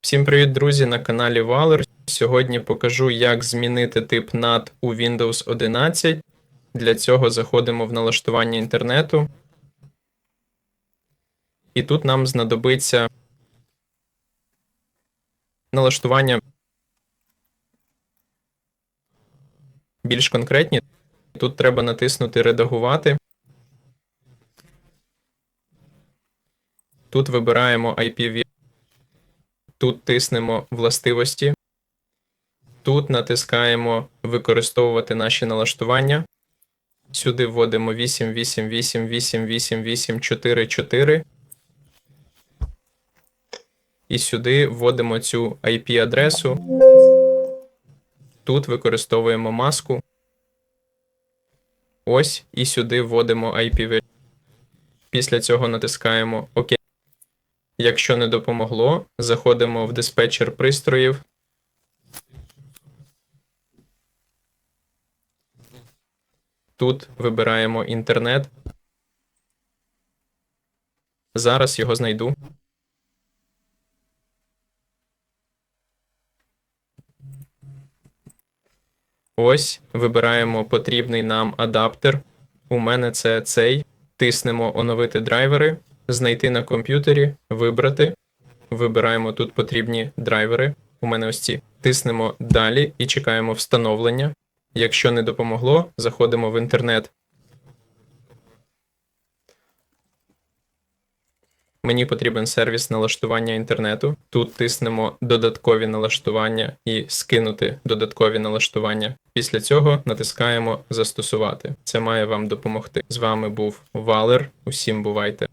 Всім привіт, друзі, на каналі Valor. Сьогодні покажу, як змінити тип NAT у Windows 11. Для цього заходимо в налаштування інтернету. І тут нам знадобиться налаштування більш конкретні. Тут треба натиснути Редагувати. Тут вибираємо IPv. Тут тиснемо властивості. Тут натискаємо Використовувати наші налаштування. Сюди вводимо 888888844. І сюди вводимо цю IP-адресу. Тут використовуємо маску. Ось, і сюди вводимо IPv. Після цього натискаємо ОК. Якщо не допомогло, заходимо в диспетчер пристроїв. Тут вибираємо інтернет. Зараз його знайду. Ось вибираємо потрібний нам адаптер. У мене це цей. Тиснемо оновити драйвери, знайти на комп'ютері, вибрати. Вибираємо тут потрібні драйвери. У мене ось ці. Тиснемо далі і чекаємо встановлення. Якщо не допомогло, заходимо в інтернет. Мені потрібен сервіс налаштування інтернету. Тут тиснемо додаткові налаштування і скинути додаткові налаштування. Після цього натискаємо застосувати. Це має вам допомогти. З вами був Валер. Усім бувайте!